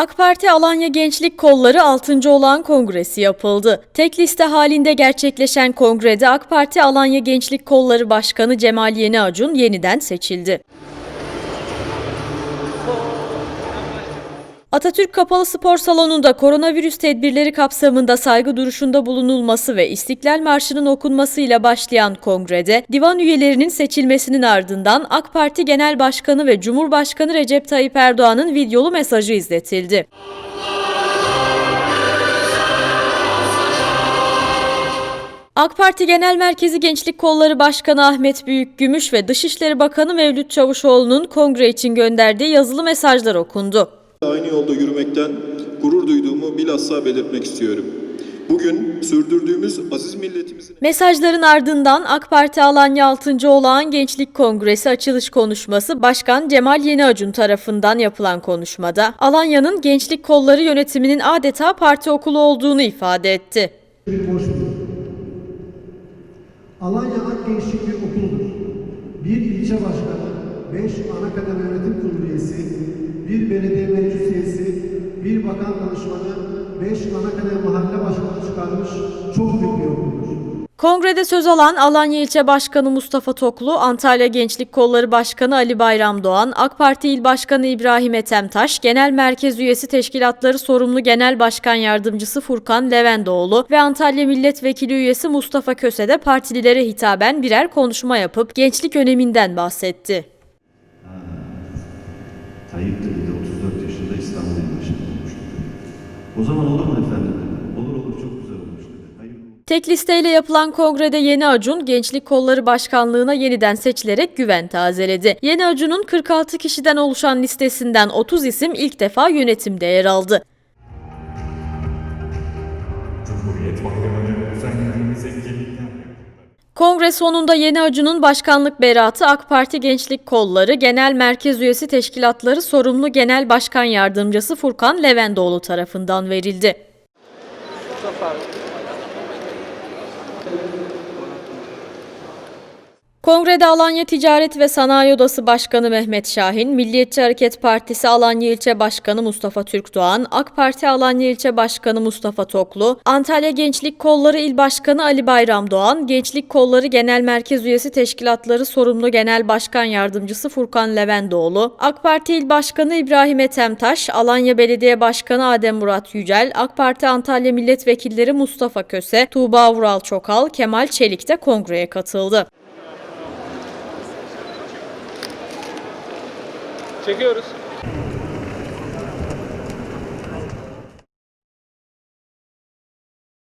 AK Parti Alanya Gençlik Kolları 6. olan kongresi yapıldı. Tek liste halinde gerçekleşen kongrede AK Parti Alanya Gençlik Kolları Başkanı Cemal Yeni Acun yeniden seçildi. Atatürk Kapalı Spor Salonu'nda koronavirüs tedbirleri kapsamında saygı duruşunda bulunulması ve İstiklal Marşı'nın okunmasıyla başlayan kongrede divan üyelerinin seçilmesinin ardından AK Parti Genel Başkanı ve Cumhurbaşkanı Recep Tayyip Erdoğan'ın videolu mesajı izletildi. AK Parti Genel Merkezi Gençlik Kolları Başkanı Ahmet Büyükgümüş ve Dışişleri Bakanı Mevlüt Çavuşoğlu'nun kongre için gönderdiği yazılı mesajlar okundu. Aynı yolda yürümekten gurur duyduğumu bilhassa belirtmek istiyorum. Bugün sürdürdüğümüz aziz milletimizin Mesajların ardından AK Parti Alanya 6. Olağan Gençlik Kongresi açılış konuşması Başkan Cemal Yeniacun tarafından yapılan konuşmada Alanya'nın gençlik kolları yönetiminin adeta parti okulu olduğunu ifade etti. bir borçludur. Alanya Ak Gençlik bir okuldur. Bir ilçe başkanı, beş ana kademe yönetim kurulu üyesi, bir belediye 5 Anakale Mahalle Başkanı çıkarmış çok büyük bir okuldur. Kongrede söz alan Alanya İlçe Başkanı Mustafa Toklu, Antalya Gençlik Kolları Başkanı Ali Bayram Doğan, AK Parti İl Başkanı İbrahim Etemtaş, Genel Merkez Üyesi Teşkilatları Sorumlu Genel Başkan Yardımcısı Furkan Levendoğlu ve Antalya Milletvekili Üyesi Mustafa Köse de partililere hitaben birer konuşma yapıp gençlik öneminden bahsetti. Ha, Tayyip de 34 yaşında İstanbul'a yaşamış. O zaman olur mu efendim. Olur olur çok güzel olmuş dedi. Hayırlı olsun. Tek listeyle yapılan kongrede Yeni Acun Gençlik Kolları Başkanlığına yeniden seçilerek güven tazeledi. Yeni Acun'un 46 kişiden oluşan listesinden 30 isim ilk defa yönetimde yer aldı. Cumhuriyet Bayramı'nı düzenlediğimiz etkinlikler Kongre sonunda Yeni Acun'un başkanlık beraatı AK Parti Gençlik Kolları Genel Merkez Üyesi Teşkilatları Sorumlu Genel Başkan Yardımcısı Furkan Levendoğlu tarafından verildi. Kongrede Alanya Ticaret ve Sanayi Odası Başkanı Mehmet Şahin, Milliyetçi Hareket Partisi Alanya İlçe Başkanı Mustafa Türkdoğan, AK Parti Alanya İlçe Başkanı Mustafa Toklu, Antalya Gençlik Kolları İl Başkanı Ali Bayram Doğan, Gençlik Kolları Genel Merkez Üyesi Teşkilatları Sorumlu Genel Başkan Yardımcısı Furkan Levendoğlu, AK Parti İl Başkanı İbrahim Etemtaş, Alanya Belediye Başkanı Adem Murat Yücel, AK Parti Antalya Milletvekilleri Mustafa Köse, Tuğba Vural Çokal, Kemal Çelik de kongreye katıldı. Çekiyoruz.